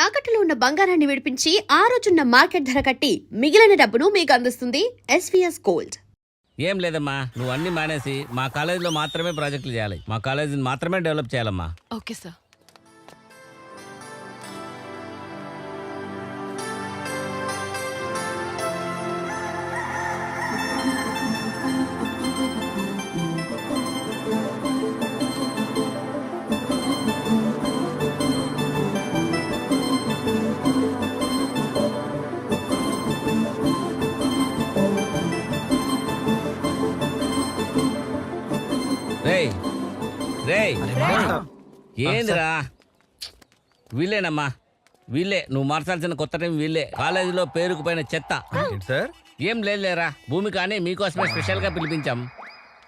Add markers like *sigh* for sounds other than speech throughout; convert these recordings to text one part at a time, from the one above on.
తాకట్టులో ఉన్న బంగారాన్ని విడిపించి ఆ రోజున్న మార్కెట్ ధర కట్టి మిగిలిన డబ్బును మీకు అందిస్తుంది ఎస్వీఎస్ గోల్డ్ ఏం లేదమ్మా నువ్వు అన్ని మానేసి మా కాలేజీలో మాత్రమే ప్రాజెక్టులు చేయాలి. మా కాలేజీని మాత్రమే డెవలప్ చేయాలమ్మా. Okay sir. ఏందిరా? వీళ్ళేనమ్మా. వీళ్ళే. నువ్వు మార్చాల్సిన కొత్త టైం వీళ్ళే. కాలేజీలో పేరుకుపోయిన చెత్త. సార్? ఏం లేదులేరా. భూమి కానీ మీకోసమే స్పెషల్గా పిలిపించాం.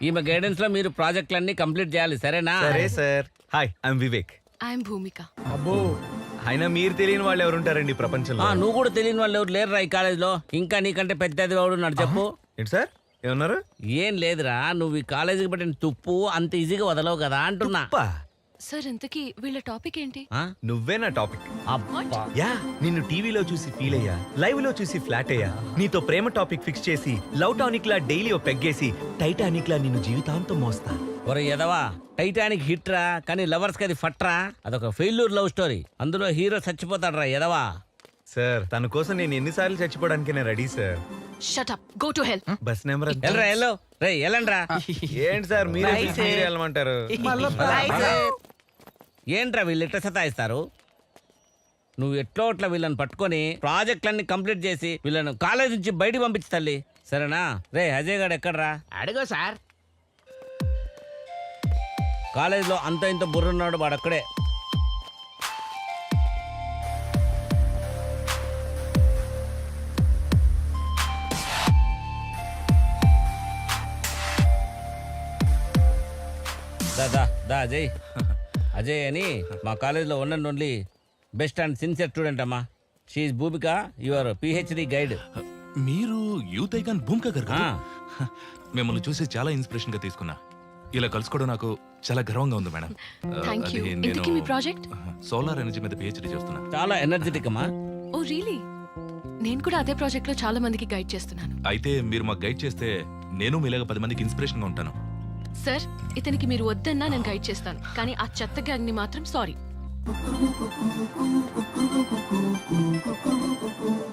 ఈమె గైడెన్స్లో మీరు ప్రాజెక్టులన్నీ కంప్లీట్ చేయాలి సరేనా? సరే sir. Hi I'm Vivek I'm Bhoomika. అబ్బో. అయినా మీరు తెలియని వాళ్ళు ఎవరు ఉంటారండి ఆ, ప్రపంచంలో నువ్వు కూడా తెలియని వాళ్ళు ఎవరు లేరురా ఈ కాలేజీలో? ఇంకా నీకంటే పెద్దది వాడు ఉన్నాడు చెప్పు. ఏంటి సార్? ఏమన్నారు? ఏం లేదురా. నువ్వు ఈ కాలేజీకి పెట్టిన తుప్పు అంత ఈజీగా వదలవు కదా అంటున్నా. అబ్బా, సార్ ఇంతకీ వీళ్ళ టాపిక్ ఏంటి? ఆ? నువ్వే నా టాపిక్. అబ్బా. యా నిన్ను టీవీలో చూసి ఫీల్ అయ్యా లైవ్లో చూసి ఫ్లాట్ అయ్యా. నీతో ప్రేమ టాపిక్ ఫిక్స్ చేసి లవ్ టానిక్ లా డైలీ ఓ పెగ్గేసి టైటానిక్ లా నిన్ను జీవితాంతం మోస్తా. ఒరే ఎదవా టైటానిక్ హిట్ రా కానీ లవర్స్కి అది ఫట్రా అదొక ఫెయిల్యూర్ లవ్ స్టోరీ. అందులో హీరో చచ్చిపోతాడు రా ఎదవా సార్ తన కోసం నేను ఎన్నిసార్లు చచ్చిపోవడానికి నేను ready sir. Shut up go to help bus number ఎంత? ఎల్రా ఎల్లో. రే ఎల్లండ్రా. ఏంటి సార్ మీరే పిలిచి మీరే వెళ్ళమంటారు? ఏంట్రా వీళ్ళు ఎట్లా సతాయిస్తారు? నువ్వు ఎట్లో అట్లా వీళ్ళని పట్టుకొని ప్రాజెక్టులన్నీ కంప్లీట్ చేసి వీళ్ళను కాలేజ్ నుంచి బయటికి పంపించు తల్లి. సరేనా? రే అజయ్ గారు ఎక్కడ్రా? అడుగు సార్. కాలేజీలో అంత ఇంత బుర్రున్నాడు వాడు అక్కడే. దా దా దా అజయ్. అజయ్ అని మా కాలేజీలో one and only best and sincere student అమ్మా. She Bhoomika your PhD guide మీరు యూత్ ఐకాన్ భూమిక గారు. మిమ్మల్ని చూసి చాలా ఇన్స్పిరేషన్గా తీసుకున్నా. ఇలా కలుసుకోవడం నాకు చాలా గర్వంగా ఉంది మేడం. Project? సోలార్ ఎనర్జీ మీద పిహెచ్డి చేస్తున్నా. చాలా ఎనర్జెటిక్ అమ్మా. ఓ రియలీ నేను కూడా అదే ప్రాజెక్ట్లో చాలా మందికి గైడ్ చేస్తున్నాను. అయితే మీరు మాకు గైడ్ చేస్తే నేను మీలాగా పది మందికి ఇన్స్పిరేషన్గా ఉంటాను. సార్ ఇతనికి మీరు వద్దన్నా నేను గైడ్ చేస్తాను. కానీ ఆ చెత్త గ్యాంగ్ని మాత్రం సారీ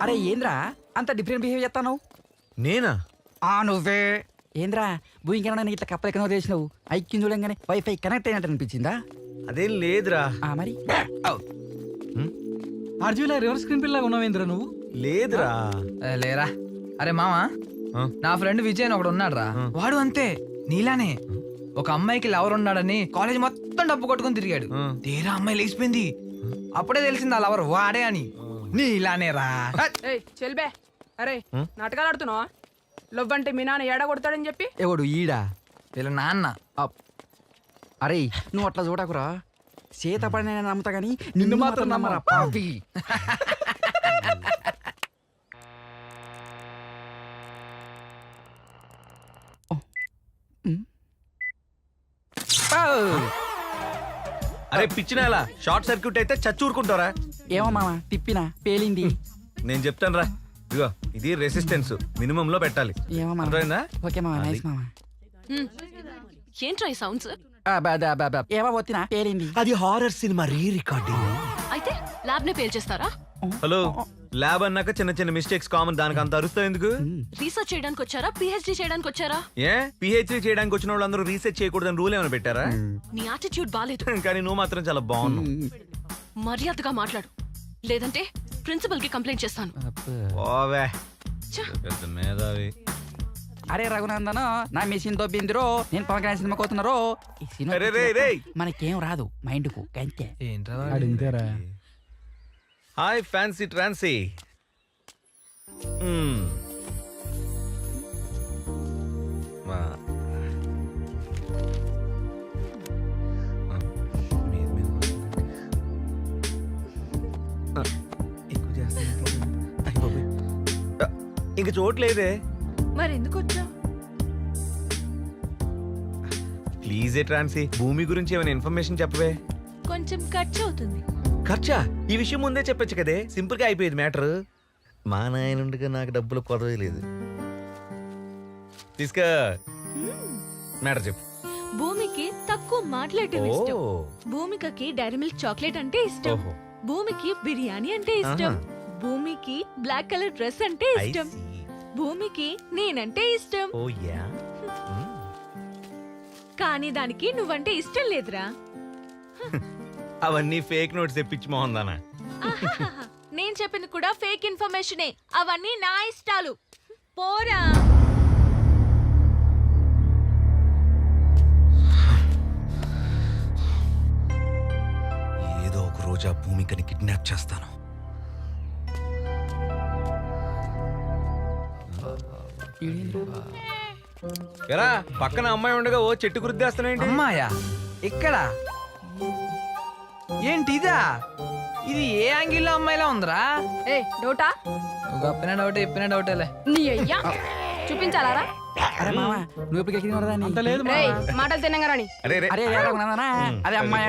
అరే ఏంద్రా? అంత డిఫరెంట్ బిహేవ్ చేస్తాను నేనా? ఆ నువ్వే. ఏంద్రా? భూమికన్నా ఇట్లా కప్పలు ఎక్కడో చేసినావు ఐక్యం చూడంగానే వైఫై కనెక్ట్ అయినట్టు అనిపించిందా? అదేం లేదురా. ఆ మరి? అర్జున్ రివర్స్ స్క్రీన్ పిల్లగా ఉన్నావేంద్ర నువ్వు? లేదురా. లేరా? అరే మామా? నా ఫ్రెండ్ విజయ్ అని ఒకడు ఉన్నాడు రా వాడు అంతే. నీలానే ఒక అమ్మాయికి లవర్ ఉన్నాడని కాలేజ్ మొత్తం డబ్బు కొట్టుకొని తిరిగాడు. తీరా అమ్మాయి లేచిపోయింది. అప్పుడే తెలిసింది ఆ లవర్ వాడే అని. నీలానే రా. ఏయ్ చెల్బే. అరే నాటకాలు ఆడుతున్నావా లవ్ అంటే మీ నాన్న ఏడ కొడతాడని చెప్పి? ఎవడు? ఈడా? వీళ్ళ నాన్న. అప్. అరే నువ్వు అట్లా చూడకురా. చేత పడిన నమ్ముతా గానీ నిన్ను మాత్రం నమ్మరా, పాపి. *laughs* అరే పిచ్చినేల షార్ట్ సర్క్యూట్ అయితే చచ్చూరుకుంటారా ఏమో మామ తిప్పినా పేలింది. నేను చెప్తాను రా ఇదిగో ఇది రెసిస్టెన్స్ మినిమం లో పెట్టాలి. ఏమో మామ. అర్థమైందా? ఓకే మామ నైస్ మామ. ఏంట్రా ఈ సౌండ్స్ ఆ, బా, దా, బా, బా. ఏమో పేలింది. అది హారర్ సినిమా రీ రికార్డింగ్ అయితే ల్యాబ్ నే పేల్చేస్తారా హలో ల్యాబ్ అన్నాక చిన్న చిన్న మిస్టేక్స్ కామన్ దానికి అంత అరుస్తావు ఎందుకు? రీసెర్చ్ చేయడానికి వచ్చారా? పిహెచ్డి చేయడానికి వచ్చారా? ఏ? పిహెచ్డీ చేయడానికి వచ్చిన వాళ్ళందరూ రీసెర్చ్ చేయకూడదని రూల్ ఏమైనా పెట్టారా? నీ యాటిట్యూడ్ బాలేదు. *laughs* కానీ నువ్వు మాత్రం చాలా బాగున్నావు. మర్యాదగా మాట్లాడు. లేదంటే ప్రిన్సిపల్కి కంప్లైంట్ చేస్తాను. ఓవే. ఛ! పెద్ద మేధావి. అరే రఘునందన నా మెషిన్ దొబ్బిందిరో నేను పవన్ కళ్యాణ్ సినిమా కోతున్నారో ఈ సినిమా మనకేం రాదు మైండ్కు అంతే ఏంట్రా హాయ్ ఫ్యాన్సీ ట్రాన్సీ. ఇంక చోట్లేదే మరి ఎందుకు వచ్చా? ప్లీజ్ ట్రాన్సీ భూమి గురించి ఏమైనా ఇన్ఫర్మేషన్ చెప్పవే. కొంచెం ఖర్చు అవుతుంది. ఖర్చా? ఈ విషయం ముందే చెప్పొచ్చు కదే. సింపుల్గా అయిపోయేది మ్యాటర్. మా నాయనుండగా నాకు డబ్బులు కొరవే లేదు. తీసుకో. మ్యాటర్ చెప్పు. భూమికి తక్కువ మాట్లాడటం ఇష్టం. ఓ, భూమికకి డైరీ మిల్క్ చాక్లెట్ అంటే ఇష్టం. ఓహో. భూమికి బిర్యానీ అంటే ఇష్టం. భూమికి బ్లాక్ కలర్ డ్రెస్ అంటే I ఇష్టం. see. భూమికి నేనంటే ఇష్టం. ఓ యా. కానీ దానికి నువ్వంటే ఇష్టం లేదురా. అవన్నీ ఫేక్ నోట్స్ తెప్పించి మోహందానా ఆహాహాహా. నేను చెప్పింది కూడా ఫేక్ ఇన్ఫర్మేషనే. అవన్నీ నా ఇష్టాలు. పోరా. ఏదో ఒక రోజు ఆ భూమికని కిడ్నాప్ చేస్తాను. ఎరా పక్కన అమ్మాయి ఉండగా ఓ చెట్టు గుర్తిస్తున్నాయండి అమ్మాయా? ఇక్కడ? ఏంటి ఇదా? ఇది ఏ యాంగిల్లో అమ్మాయిలా ఉందిరా? ఏ డౌటా? గొప్పన డౌట్ చెప్పిన డౌటేలే. నీ అయ్యా! చూపించాలారా? అరే మామ నువ్వు ఎప్పుడు ఎక్కిన అంత లేదు రేయ్ మాటలు తినంగారని అరే రే. అరే రఘునందనా అదే అమ్మాయి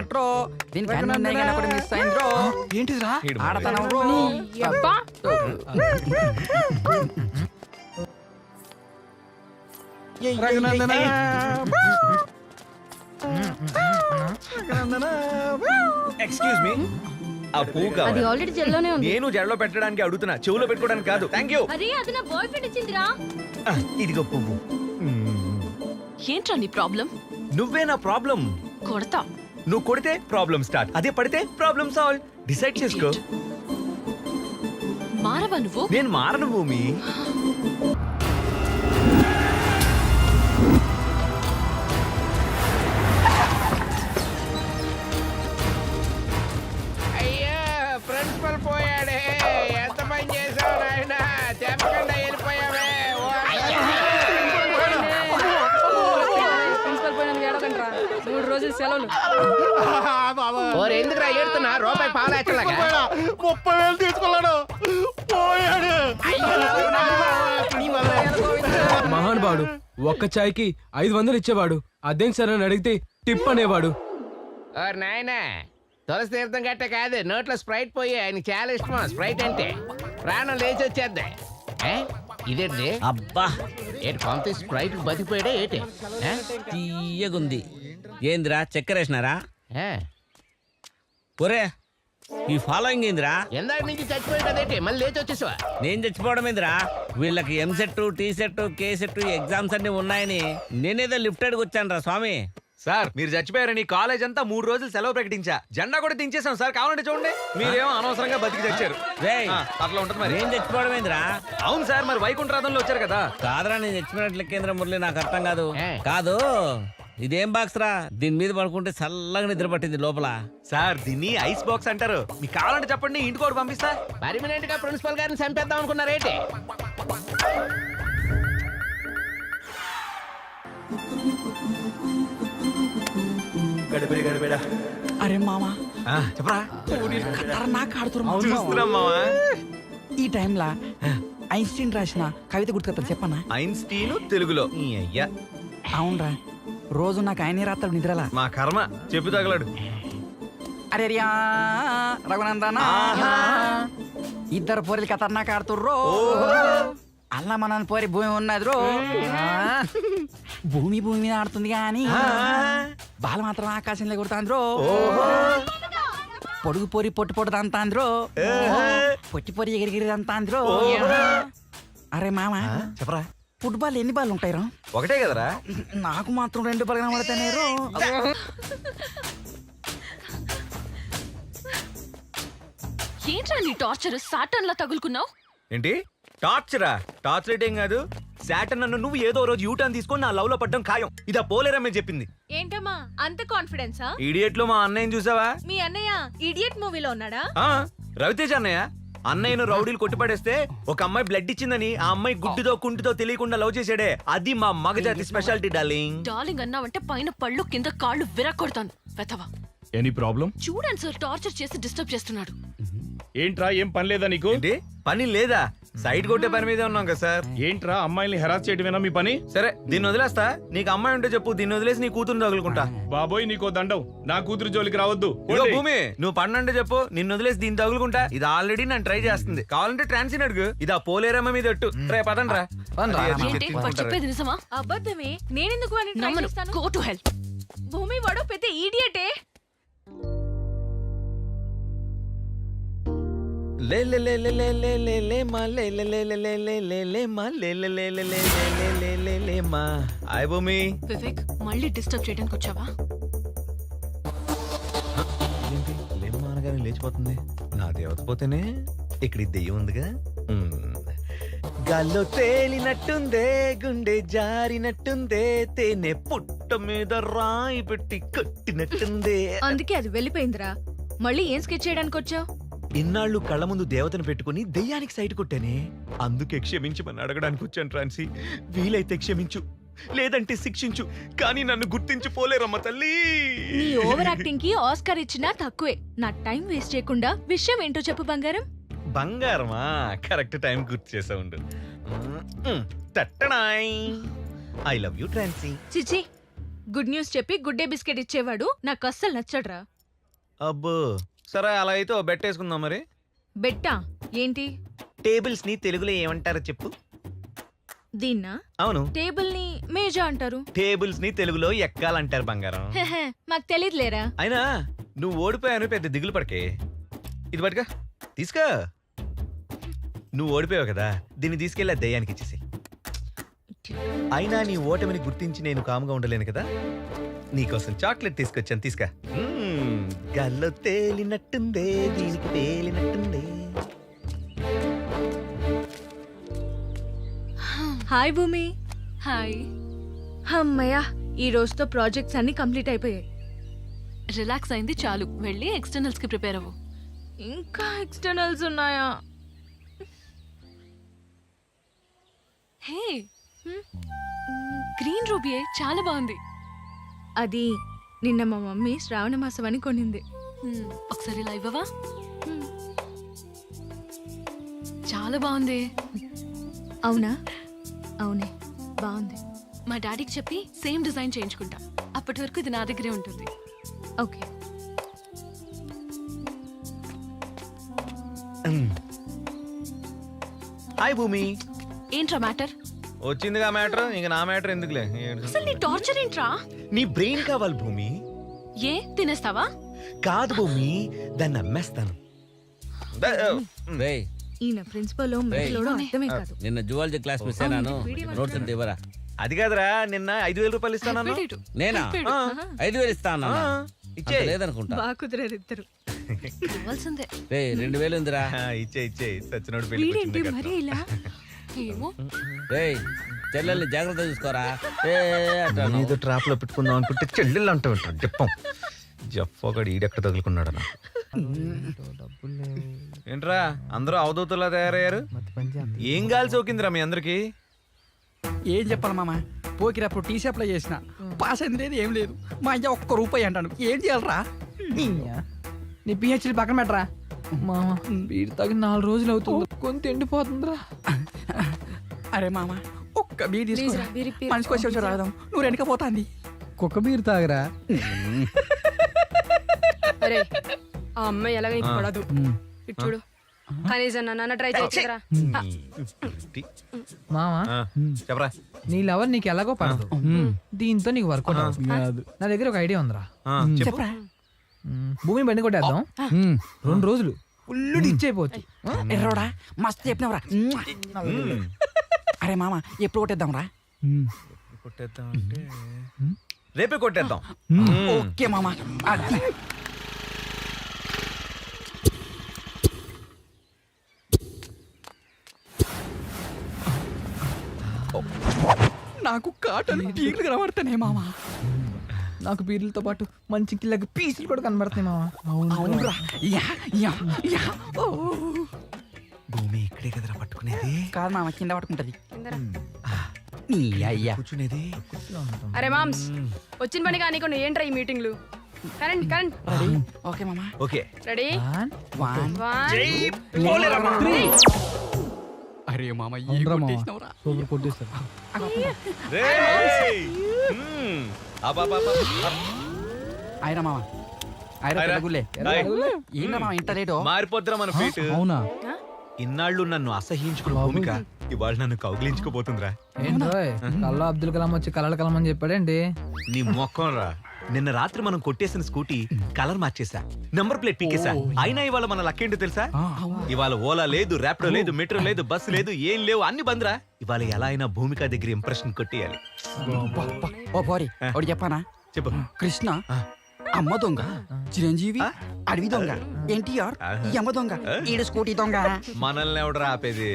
ఉన్నాయి కానీ ఒకటి మిస్ అయింద్రో ఏంటిదిరా? ఈడు మరి. ఆడతనం రో. అబ్బా! ఎక్స్క్యూజ్ మీ ఆ పువ్వు అది కావాలి. ఆల్రెడీ జెల్లోనే ఉంది. నేను జడలో పెట్టడానికి అడుగుతున్నా. చెవులో పెట్టుకోవడానికి కాదు. థ్యాంక్ యూ అరే అది నా బాయ్ ఫ్రెండ్ ఇచ్చిందిరా ఇదిగో పువ్వు. ఏంట్రా నీ ప్రాబ్లం నువ్వే నా ప్రాబ్లం కొడతా. నువ్వు కొడితే ప్రాబ్లం స్టార్ట్ అదే పడితే ప్రాబ్లం సాల్వ్ డిసైడ్ చేసుకో. మారవా నువ్వు? నేను మారను భూమి. *gasps* *gasps* సెలవులు *laughs* ఓరు ఎందుకురా ఏడుతున్నా? రూపాయి ముప్పై వేలు తీసుకున్నాడు పోయాడు. మహానుభావుడు ఒక్క చాయ్కి ఐదు వందలు ఇచ్చేవాడు. అదేం సరే అని అడిగితే టిప్ అనేవాడు. ఓరు నాయన తులసి తీర్థం గట్ట కాదు నోట్లో స్ప్రైట్ పోయి ఆయనకి చాలా ఇష్టం స్ప్రైట్ అంటే ప్రాణం లేచి వచ్చేద్ది. ఏ? ఇదేంటి? అబ్బా. ఏంటి కొంత స్ప్రైట్ బతికిపోయాడే ఏంటి? ఏ? తీయగుంది. ఏందిరా చక్కెర వేసినారా? ఏ? ఒరే ఈ ఫాలోయింగ్ ఏందిరా? ఎందాక నుంచి చచ్చిపోయాడు అదేంటి మళ్ళీ లేచి వచ్చేసావా? నేను చచ్చిపోవడం ఏందిరా? వీళ్ళకి M set T set K set exams అన్ని ఉన్నాయని నేనేదో లిఫ్ట్ అడిగి వచ్చాను రా స్వామి. సార్ మీరు చచ్చిపోయారని కాలేజ్ అంతా మూడు రోజులు సెలవు ప్రకటించా. జెండా కూడా దించేసాం సార్ కావాలంటే చూడండి. మీరేమో అనవసరంగా బతికి చచ్చారు. రేయ్ ఆ, అట్లా ఉంటుంది మరి. నేను చచ్చిపోవడం ఏందిరా? అవును సార్ మరి వైకుంఠరాధంలో వచ్చారు కదా. కాదురా నేను చచ్చిపోయినట్లు కేంద్ర మురళి నాకు అర్థం కాదు. ఏ? కాదు. ఇదేం బాక్స్ రా? దీని మీద పడుకుంటే చల్లగా నిద్ర పట్టింది లోపల. సార్ దీన్ని ఐస్ బాక్స్ అంటారు. మీకు కావాలంటే చెప్పండి ఇంటికి కూడా పంపిస్తా. పర్మనెంట్గా ప్రిన్సిపల్ గారిని చంపేద్దాం అనుకున్నారేంటి గడిపిడా అరే మామ చెప్పరా? నాకు ఆడుతున్నా చూస్తున్నాం మావా ఈ టైంలా ఐన్స్టీన్ రాసిన కవిత గుర్తుకొస్తా చెప్పనా? ఐన్స్టీన్ తెలుగులో. అయ్యా. అవునరా. రోజు నాకు ఆయనే రాత్రాడు నిద్రలా? మా కర్మ చెప్పు తగలడు. అరే రఘునందన. ఇద్దరు పోరీలు ఖతర్నాక్ ఆడుతుర్రో. అల్ల మన పోరి భూమి ఉన్నది రో భూమి భూమి మీద ఆడుతుంది కానీ బాల మాత్రం ఆకాశంలో కొడుతాంద్రో పొడుగు పొరి పొట్టు పొట్టు తంతాంద్రో పొట్టి పొరి ఎగిరిగిరి తంతాంద్రో అరే మామ చెప్పరా. ఫుట్బాల్ ఎన్ని బాల్ ఉంటాయి రా ఒకటే కదరా. నాకు మాత్రం రెండు బాల్ కనబడతానే రో ఏంట్రా నీ టార్చర్? సాటన్ లా తగులుకున్నావు? ఏంటి? టార్చరా? టార్చ్ లైట్ ఏం కాదు? శాటన్ నన్ను నువ్వు ఏదో రోజు యూటర్న్ తీసుకొని నా లవ్లో పడ్డం ఖాయం. ఇదా పోలేరమ్మే చెప్పింది. ఏంటమ్మా? అంత కాన్ఫిడెన్సా ఇడియట్లో మా అన్నయ్యని చూసావా? మీ అన్నయ్య ఇడియట్ మూవీలో ఉన్నాడా? ఆ? రవితేజ అన్నయ్య? అన్నయ్యను రౌడీలు కొట్టిపడేస్తే ఒక అమ్మాయి బ్లడ్ ఇచ్చిందని ఆ అమ్మాయి గుడ్డితో కుంటితో తెలియకుండా లవ్ చేసాడే. అది మా మగజాతి స్పెషాలిటీ డార్లింగ్ డార్లింగ్ అన్నావంటే పైన పళ్ళు కింద కాళ్ళు విరగొడతాను. వెతవా. ఎనీ ప్రాబ్లం చూడండి సార్ టార్చర్ చేసి డిస్టర్బ్ చేస్తున్నాడు. ఏంట్రా ఏం పని లేదా నీకు? ఏంటి? పని లేదా? సైడ్ కొట్టే పని మీదే ఉన్నాం కదా సార్. ఏంట్రా అమ్మాయిల్ని హెరాస్ చేయడమేనా మీ పని? సరే దీన్ని వదిలేస్తా. నీకు అమ్మాయి ఉంటే చెప్పు దీన్ని వదిలేసి నీ కూతురు తగులుకుంటా. బాబోయ్ నీకో దండం. నా కూతురు జోలికి రావద్దు. ఇదిగో భూమి నువ్వు పన్నంటే చెప్పు నిన్ను వదిలేసి దీన్ని తగులుకుంటా. ఇది ఆల్రెడీ నన్ను ట్రై చేస్తుంది. కావాలంటే ట్రాన్సిన్ అడుగు. ఇది ఆ పోలేరమ్మ మీద ఎట్టు రే పదండి రా పదండ్రా, అది రామా. ఏంటి వాడు చెప్పేది నిజమా? అబద్ధమే. నేనెందుకు వాడిని try నమ్మను. చేస్తాను? గో టు హెల్ప్ భూమి వాడు పెద్ద ఈడియటే వివేక్ మళ్ళీ డిస్టర్బ్ చేయడానికి వచ్చావా ఏంటి లేమ్మా అనగానే లేచిపోతుంది నా దేవత పోతేనే ఇక్కడ ఈ దెయ్యం ఉందిగా మ్మ్. గాల్లో తేలినట్టుందే గుండె జారినట్టుందే తేనె పుట్ట మీద రాయి పెట్టి కట్టినట్టుందే అందుకే అది వెళ్ళిపోయిందిరా మళ్ళీ ఏం స్కెచ్ చేయడానికి వచ్చావు ఇన్నాళ్ళు కళ్ళ ముందు దేవతను పెట్టుకుని దెయ్యానికి సైట్ కొట్టానే. అందుకే క్షమించమని అడగడానికి వచ్చాను ట్రాన్సీ. వీలైతే క్షమించు లేదంటే శిక్షించు కానీ నన్ను గుర్తించి పోలేరమ్మ తల్లి. నీ ఓవర్ యాక్టింగ్కి ఆస్కార్ ఇచ్చినా తక్కువే. నా టైం వేస్ట్ చేయకుండా విషయం ఏంటో చెప్పు బంగారం. బంగారమా? కరెక్ట్ టైం గుర్తు చేసా ఉండు. తట్టడాయ్ ఐ లవ్ యూ ట్రాన్సీ. చిచి గుడ్ న్యూస్ చెప్పి గుడ్ డే బిస్కెట్ ఇచ్చేవాడు నాకు అస్సలు నచ్చడ్రా. అబ్బో. సరే అలా అయితే ఓ బెట్ వేసుకుందాం మరి. బెట్టా? ఏంటి? టేబుల్స్ని తెలుగులో ఏమంటారో చెప్పు. దీన్నా? అవును. టేబుల్ని మేజా అంటారు. టేబుల్స్ని తెలుగులో ఎక్కాలంటారు బంగారం. హెహె, మాకు తెలియదులేరా అయినా నువ్వు ఓడిపోయాను పెద్ద దిగులు పడకే. ఇది పట్టుకో. తీసుకో. నువ్వు ఓడిపోయావు కదా దీన్ని తీసుకెళ్ళి ఆ దయ్యానికి ఇచ్చేసి అయినా నీ ఓటమిని గుర్తించి నేను కాముగా ఉండలేను కదా? నీకోసం చాక్లెట్ తీసుకొచ్చాను తీసుకా. మ్మ్, గాల్లో తేలినట్టుందే దీనికి తేలినట్టుందే. హాయ్ భూమి. హాయ్. అమ్మయ్యా ఈ రోజుతో ప్రాజెక్ట్స్ అన్ని కంప్లీట్ అయిపోయాయి. రిలాక్స్ అయింది చాలు. వెళ్ళి ఎక్స్టర్నల్స్కి ప్రిపేర్ అవ్వు. ఇంకా ఎక్స్టర్నల్స్ ఉన్నాయా? హే. గ్రీన్ రూబియే చాలా బాగుంది. అది నిన్న మా మమ్మీ శ్రావణ మాసం అని కొనింది. ఒకసారి ఇలా ఇవ్వవా? చాలా బాగుంది. అవునా? అవునే బాగుంది. మా డాడీకి చెప్పి సేమ్ డిజైన్ చేయించుకుంటా. అప్పటి వరకు ఇది నా దగ్గరే ఉంటుంది. ఓకే. హాయ్ భూమి. ఏంట్రా మ్యాటర్? వచ్చిందిగా మ్యాటర్ ఇంక నా మ్యాటర్ ఎందుకులే? అసలు నీ టార్చర్ ఏంట్రా? నీ బ్రెయిన్ కావాలి భూమి. ఏ తినేస్తావా? కాదు భూమి దాన్ని అమ్మేస్తాను. ద- రే ఈయన ప్రిన్సిపల్ మెట్లోడో అర్థమే కాదు. నిన్న జువాలజీ క్లాస్ మిస్ అయినాను. నోట్స్ ఉంటే ఇవ్వరా? అది కాదురా నిన్న ఐదు వేల రూపాయలు ఇస్తాను పెట్టేటు. నేనా? ఆ, ఐదు వేలు ఇస్తా అన్నా ఆ, ఇచ్చే. లేదనుకుంటా. బాగా కుదిరారు ఇద్దరు. కావాల్సిందే. రే రెండు వేలు ఉందిరా. ఇచ్చే ఇచ్చే. సచ్చినోడు పెళ్ళి వీడేంటి మరీ ఇలా? ఏమో రే చెల్లెల్ని జాగ్రత్త చూసుకోరా. ఏ అంటాను. ఏదో ట్రాప్లో పెట్టుకుందాం అనుకుంటే చెల్లెళ్ళు అంటూ ఉంటాడు. చెప్పం జఫ్ ఒకడు ఈడెక్కడ తగులుకున్నాడు నాకు. ఏంట్రా అందరూ అవధూతలా తయారయ్యారు? ఏం గాలి సోకిందిరా మీ అందరికి? ఏం చెప్పాలి మామ? పోకిరప్పుడు టీ అప్లై చేసిన. పాస్ అయింది లేదు ఏం లేదు. మా అయ్య ఒక్క రూపాయి అంటాను ఏం చేయాలరా? నీ పిహెచ్డి పక్కన పెట్టరా? మామ వీడి తగిన నాలుగు రోజులు అవుతుంది. కొంత ఎండిపోతుందిరా అరే మామ ఒక్క బీర్ Please తీసుకో. రా, బీర్ ఇప్పి. మనిషికి వచ్చి వచ్చి రాదాం. నువ్వు వెనక పోతాంది కుక్క బీరు తాగరా? అరే ఆ అమ్మాయి ఎలాగ నీకు పడదు ఇటు చూడు. కనీసం నాన్న ట్రై చేయొచ్చురా మామ. చెప్పరా. నీ లవర్ నీకు ఎలాగో పడదు. దీంతో నీకు వర్క్ నా దగ్గర ఒక ఐడియా ఉందిరా. చెప్పరా. భూమి బండి కొట్టేద్దాం. రెండు రోజులు. ఫుల్ డిచ్ అయిపోవచ్చు ఎర్రోడా? మస్తు చెప్పినవరా. అరే మామ ఎప్పుడు కొట్టేద్దాం రా? కొట్టేద్దాం అంటే రేపే కొట్టేద్దాం. ఓకే మామ. అదే. నాకు కాటన్ పీర్లు కనబడతానే మామ. నాకు బీర్లతో పాటు మంచి కిల్లకి పీసులు కూడా కనబడుతున్నాయి మామ అవునురా. Yeah yeah yeah. ఓ. భూమి ఇక్కడే కదరా పట్టుకునేది? కాదు మామ కింద పట్టుకుంటది. నీ అయ్యా. కూర్చునేది? అరే మామ్స్ వచ్చిన పని కానీ కొన్ని ఏంట్రా ఈ మీటింగ్లు? Current current. ఓకే మామ. ఓకే. రెడీ? వన్ వన్ అరే మామ? సూపర్ కొట్టేస్తారు ఆయరా మామ ఆయరా ఆయరా. పెద్దగుల్లే. ఆయ్. ఏంట్రా మామ ఇంత లేటు? మారిపోద్దురా మన ఫీట్. అవునా? ఇన్నాళ్ళు నన్ను అసహించుకున్న భూమిక ఇవాళ నన్ను కౌగిలించుకోబోతుందిరా. కల్లా అబ్దుల్ కలాం వచ్చి కలర్ కలాం అని చెప్పాడేంటి? నీ మొక్కం రా నిన్న రాత్రి మనం కొట్టేసిన స్కూటీ కలర్ మార్చేసా నంబర్ ప్లేట్ పీకేసా అయినా ఇవాళ మన లక్కేంటో తెలుసా? ఇవాళ ఓలా లేదు ర్యాపిడో లేదు మెట్రో లేదు బస్సు లేదు ఏం లేవు అన్ని బంద్రా. ఇవాళ ఎలా అయినా భూమిక దగ్గర ఇంప్రెషన్ కొట్టేయాలి. ఓ పోరి ఒకటి చెప్పానా? చెప్పు. కృష్ణ. అమ్మ దొంగ చిరంజీవి? అడవి దొంగ ఎన్టీఆర్. ఈ అమ్మ దొంగ? ఈడు స్కూటీ దొంగ. మనల్ని ఎవడరా ఆపేది.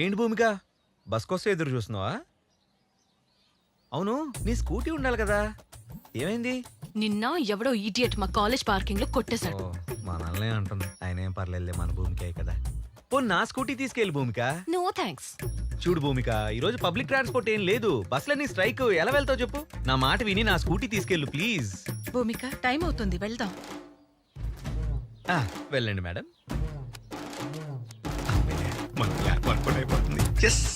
ఏంటి భూమిక? బస్ కోసం ఎదురు చూస్తున్నావా? అవును నీ స్కూటీ ఉండాలి కదా. ఏమైంది? నిన్న ఎవడో ఈడియట్ మా కాలేజ్ పార్కింగ్లో కొట్టేశాడు. ఓ, మనల్నే అంటుంది. ఆయన ఏం పర్లేదులే మన భూమికే కదా. పో నా స్కూటీ తీసుకెళ్ళి భూమిక? నో థ్యాంక్స్ చూడు భూమిక ఈ రోజు పబ్లిక్ ట్రాన్స్పోర్ట్ ఏం లేదు. బస్సులన్నీ స్ట్రైక్. ఎలా వెళ్తావు చెప్పు? నా మాట విని నా స్కూటీ తీసుకెళ్ళు ప్లీజ్. భూమిక టైం అవుతుంది వెళ్దాం. ఆ, వెళ్ళండి మేడం. మన వర్కౌట్ అయిపోతుంది. Yes!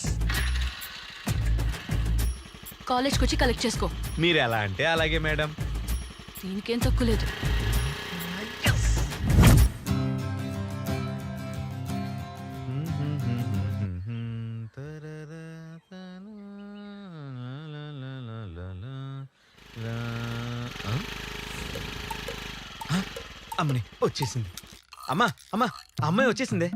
కాలేజ్కి వచ్చి కలెక్ట్ చేసుకో. మీరు ఎలా అంటే అలాగే మేడం. దీనికేం తక్కువ లేదు. అమ్మని వచ్చేసింది. అమ్మా అమ్మా అమ్మాయి వచ్చేసిందే.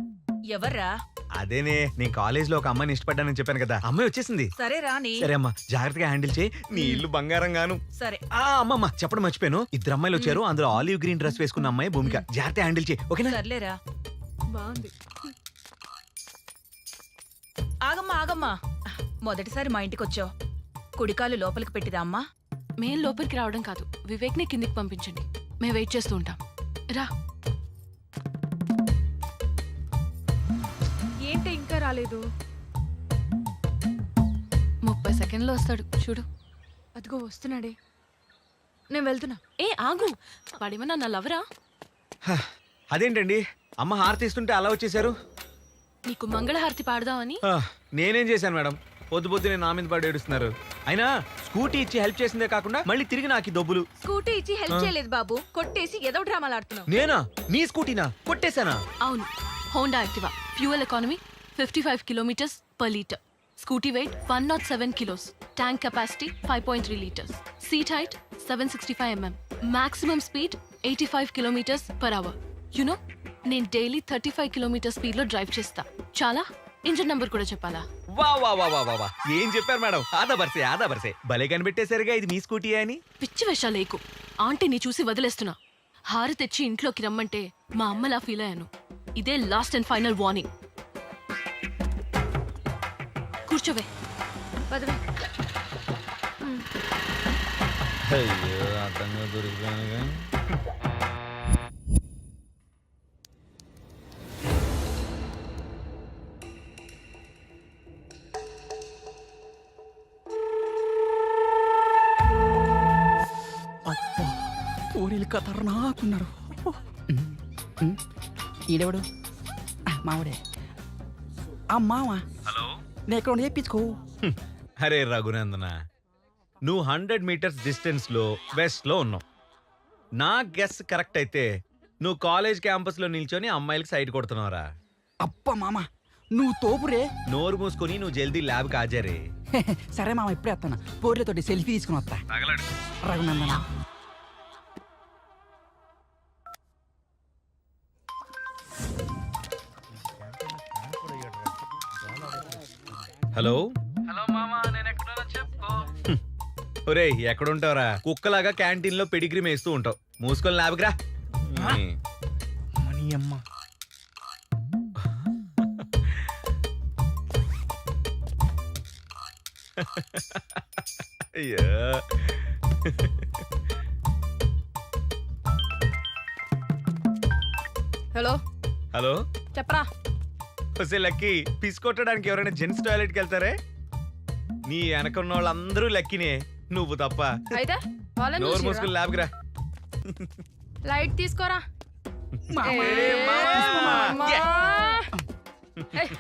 ఎవర్రా? అదేనే నేను కాలేజ్లో ఒక అమ్మాయిని ఇష్టపడ్డానని చెప్పాను కదా. అమ్మాయి వచ్చేసింది. సరే రాని సరే అమ్మా జాగ్రత్తగా హ్యాండిల్ చేయి. నీ ఇల్లు బంగారం గాను సరే. ఆ అమ్మమ్మ చెప్పడం మర్చిపోయాను. ఇద్దరు అమ్మాయిలు వచ్చారు అందులో ఆలివ్ గ్రీన్ డ్రెస్ వేసుకున్న అమ్మాయి భూమిక. జాగ్రత్త హ్యాండిల్ చేయి ఓకేనా? సర్లేరా. బాగుంది. ఆగమ్మా ఆగమ్మా. మొదటిసారి మా ఇంటికి వచ్చావు. కుడికాలు లోపలికి పెట్టిదా అమ్మా? మేం లోపలికి రావడం కాదు. వివేక్ని కిందికి పంపించండి. మేము వెయిట్ చేస్తూ ఉంటాం. రా. రాలేదు. ముప్పై సెకండ్లో వస్తాడు. చూడు. అదిగో వస్తున్నాడే. నేను వెళ్తున్నా. ఏ ఆగు. వాడేమన్నా నా లవరా? హ, అదేంటండి? అమ్మ హారతి ఇస్తుంటే అలా వచ్చేసారు నీకు మంగళహారతి పాడదామని? ఆ, నేనేం చేశాను మేడం? పొద్దు పొద్దునే నా మీద పడి ఏడుస్తున్నారు. అయినా స్కూటీ ఇచ్చి హెల్ప్ చేసిందే కాకుండా మళ్ళీ తిరిగి నాకు ఈ దొబ్బులు స్కూటీ ఇచ్చి హెల్ప్ చేయలేదు బాబు. కొట్టేసి ఏదో డ్రామాలు ఆడుతున్నావు. నేనా? నీ స్కూటీనా? కొట్టేశానా? అవును. Honda Activa? Fuel economy? Fifty five kilometres per litre scooty weight one nought seven kilos tank capacity five point three litres seat height seven sixty five MM maximum speed eighty five kilometres per hour you know నేను daily thirty five kilometre స్పీడ్లో drive చేస్తా. చాలా? Engine number కూడా చెప్పాలా? వా వా వా వా వా వా. ఏం చెప్పారు మేడం? ఆదా బర్సే ఆదా బర్సే భలే కనిపెట్టేసరిగా ఇది మీ స్కూటీ అని. పిచ్చి వేషాలేకు ఆంటీని చూసి వదిలేస్తున్నా. హారు తెచ్చి ఇంట్లోకి రమ్మంటే మా అమ్మలా ఫీల్ అయ్యాను. ఇదే లాస్ట్ అండ్ ఫైనల్ వార్నింగ్ కూర్చోవే. పదవే అయ్యో అర్థంగా దొరికిపోయానుగా పూరీలు ఖతర్నాకున్నారు ఈడెవడు? మావాడే. ఆ హలో నేను ఎక్కడ చెప్పించుకో అరే రఘునందన నువ్వు హండ్రెడ్ మీటర్స్ డిస్టెన్స్లో వెస్ట్లో ఉన్నావు. నా గెస్ కరెక్ట్ అయితే నువ్వు కాలేజ్ క్యాంపస్లో నిల్చొని అమ్మాయిలకి సైడ్ కొడుతున్నావురా. అబ్బా మామ నువ్వు తోపురే. నోరు మూసుకొని నువ్వు జల్దీ ల్యాబ్కి హాజరే. *laughs* సరే మామ ఇప్పుడే వస్తాను. పోర్లతోటి సెల్ఫీ తీసుకుని వస్తా. రఘునందన. హలో? హలో మామ నేను ఎక్కడ చెప్పుకో ఒరేయ్ ఎక్కడుంటావురా? కుక్కలాగా క్యాంటీన్లో పెడిగ్రీ మేస్తూ ఉంటావు. మూసుకొని ల్యాబ్కి రా మనీ అమ్మ అయ్యో. హలో. హలో? చెప్పరా. వస్తే లక్కీ పిస్ కొట్టడానికి ఎవరైనా జెంట్స్ టాయిలెట్కి వెళ్తారే? నీ వెనకున్న వాళ్ళందరూ లక్కినే నువ్వు తప్ప. అయితే వాళ్ళని నోరు చూసిర్రా? మూసుకుని ల్యాబ్కి రా లైట్ తీసుకోరా. మామ. ఏ, మామా. ఏయ్,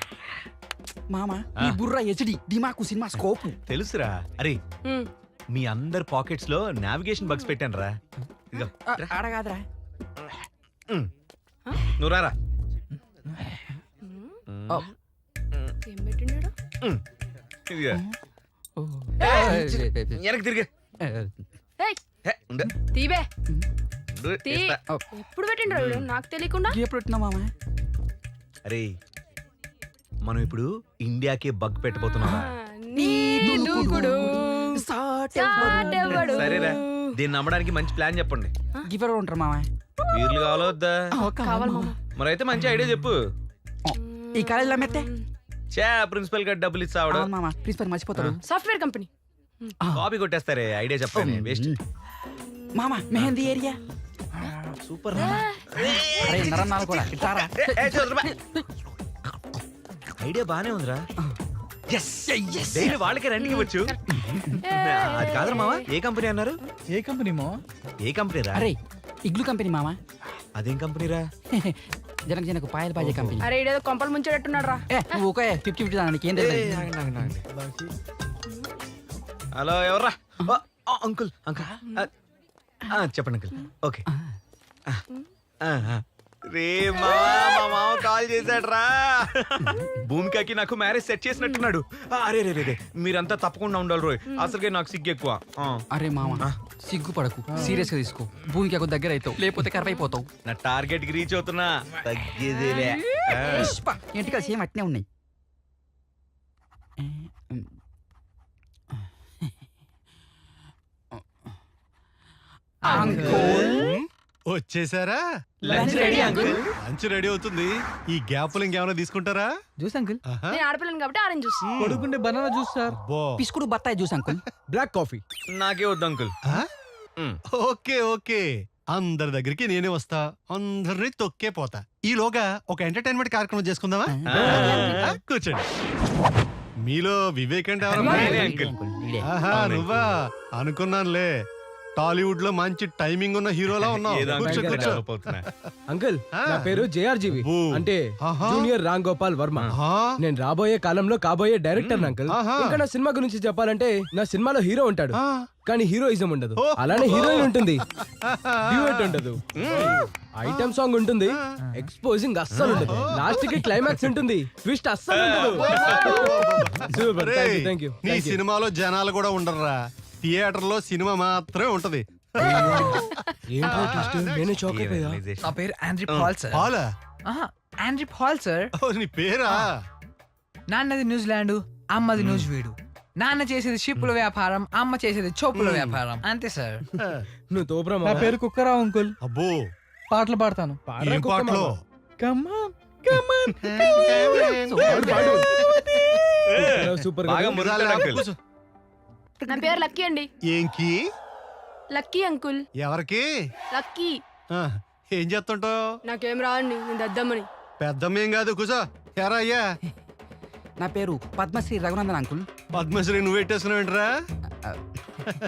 మామ. ఈ బుర్ర హెచ్డి దిమాకు సినిమా స్కోప్. తెలుసురా. అరే ఉమ్. మీ అందరి పాకెట్స్లో నావిగేషన్ బగ్స్ పెట్టాను రా ఇదిగో. నువ్వు రారా. ఏం పెట్టిండు ఉమ్. ఇదిగో. వెనక్కి తిరిగి. ఏయ్ హే, ఉండు. తీబే ఉండు, తీ. ఇస్తా. ఎప్పుడు పెట్టిండ్రు వీడు? నాకు తెలియకుండా? ఎప్పుడు పెట్టినా మామ అరే మనం ఇప్పుడు ఇండియాకి బగ్ పెట్టబోతున్నాం నీ దూకుడు సాటెవ్వడు. సరేరా దీన్ని నమ్మడానికి మంచి ప్లాన్ చెప్పండి. గిఫర్ ఉంటారు మామ బీర్లు కావాలా వద్దా? కావాలి మామ. మరైతే మంచి ఐడియా చెప్పు. ఈ కాలేజీలో మెత్తే చా ప్రిన్సిపల్ గారు డబ్బులు ఇస్తావాడు. అవును మామ ప్రిన్సిపల్ మర్చిపోతాడు. Software company. కాపీ కొట్టేస్తారే ఐడియా చెప్పాను వేస్ట్. మామ మెహందీ ఏరియా? సూపర్ అరే నరన్నాలు కూడా. ఇట్టారా ఐడియా బానే ఉందిరా. వాళ్ళకే రెంట్కి ఇవ్వచ్చు. అది కాదురా మావా ఏ కంపెనీ అన్నారు? ఏ కంపెనీ మా ఏ కంపెనీ రా అరే ఇగ్లు కంపెనీ మామ. అదేం కంపెనీ రా *laughs* జనక జనకు పాయల బాజే కంపెనీ. అరే ఇడేదో కొంపలు ముంచేటట్టున్నాడు రా. ఏ నువ్వు ఓకే ఫిఫ్టీ ఫిఫ్టీ దానికి ఏం తెలియదు హలో ఎవర్రా? Uncle uncle. చెప్పండి అంకుల్. ఓకే. ఆ, ఆ, ఆ. రే మావా మా మామ కాల్ చేశాడు రా భూమికకి నాకు మ్యారేజ్ సెట్ చేసినట్టున్నాడు. ఆ, అరే రే రే మీరంతా తప్పకుండా ఉండాలి రోయ్. అసలుకే నాకు సిగ్గు ఎక్కువ. ఆ. అరే మామ సిగ్గుపడకు. సీరియస్గా తీసుకో. భూమికి ఒక దగ్గర అవుతావు లేకపోతే కరవ అయిపోతావు నా టార్గెట్కి రీచ్ అవుతున్నా. తగ్గేదేలే. ఆ. సేమ్ అట్నే ఉన్నాయి? వచ్చేసారా? Lunch ready uncle. Lunch ready అవుతుంది. ఈ గ్యాప్లు ఇంకేమైనా తీసుకుంటారా? Juice uncle. నేను ఆడపిల్లని కాబట్టి ఆరెంజ్ జ్యూస్. పడుకుంటే బనానా జ్యూస్ సార్. పిసుకుడు బత్తాయి జ్యూస్ అంకుల్. *laughs* Black coffee. నాకే వద్దు అంకుల్. Okay okay. అందరి దగ్గరికి నేనే వస్తా. అందరినీ తొక్కే పోతా. ఈలోగా ఒక ఎంటర్టైన్మెంట్ కార్యక్రమం చేసుకుందామా? కూర్చోండి. మీలో వివేక్ అంటే నువ్వా? అనుకున్నానులే. టాలీవుడ్లో మంచి టైమింగ్ ఉన్న హీరోలా *laughs* ఉన్నావు. ఏదో కూర్చో అంకుల్ కూర్చో. నా పేరు జేఆర్జీవి. అంటే ఆహా. జూనియర్ రామ్ గోపాల్ వర్మ. ఆహా. నేను రాబోయే కాలంలో కాబోయే డైరెక్టర్ అంకుల్. ఆహా. ఇంకా నా సినిమా గురించి చెప్పాలంటే నా సినిమాలో హీరో ఉంటాడు. ఆ. కానీ హీరోయిజం ఉండదు. ఓ. అలానే హీరోయిన్ ఉంటుంది. *laughs* డ్యూయట్ ఉండదు. ఐటమ్ సాంగ్ ఉంటుంది. ఎక్స్పోజింగ్ అస్సలు ఉండదు. లాస్ట్కి క్లైమాక్స్ ఉంటుంది. ట్విస్ట్ అస్సలు *laughs* ఉండదు. రేయ్, థ్యాంక్ యూ నీ సినిమాలో జనాలు కూడా ఉండరురా. థియేటర్లో సినిమా మాత్రమే ఉంటది. ఏంటో ట్విస్ట్ నేను షాక్ అయిపోయా? నా పేరు ఆండ్రీ పాల్ సార్ పాలా ఆహా, ఆండ్రీ పాల్ సార్ ఓ, నీ పేరా? నాన్నది న్యూజిలాండ్ అమ్మది న్యూజివీడు నాన్న చేసేది షిప్పుల వ్యాపారం అమ్మ చేసేది చోపుల వ్యాపారం. అంతే సార్ నువ్వు తోపురా నా పేరు కుక్కరావు అంకుల్. అబ్బో. పాటలు పాడతాను. ఏం పాటలో? *laughs* సూపర్ బాగా మురుతాడు అంకుల్. కూర్చో. నా పేరు లక్కీ అండి. ఏంకి? Lucky uncle. ఎవరికి? లక్కీ. ఆ, ఏం చేస్తుంటావు? నాకేం రావండి నేను దద్దమ్మని. పెద్దమ్మేం కాదు కూసో. ఎరా అయ్యా. నా పేరు పద్మశ్రీ రఘునందన్ అంకుల్. పద్మశ్రీ నువ్వు పెట్టేసుకున్నావేంట్రా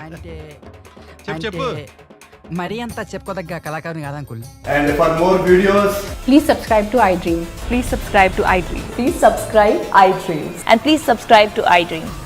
అంటే చెప్పు, చెప్పు. అంటే మరీ అంత చెప్పుకోదగ్గ కళాకారుని కాదు uncle. Please subscribe to iDream. Please subscribe to iDream. Please subscribe iDream. And please subscribe to iDream.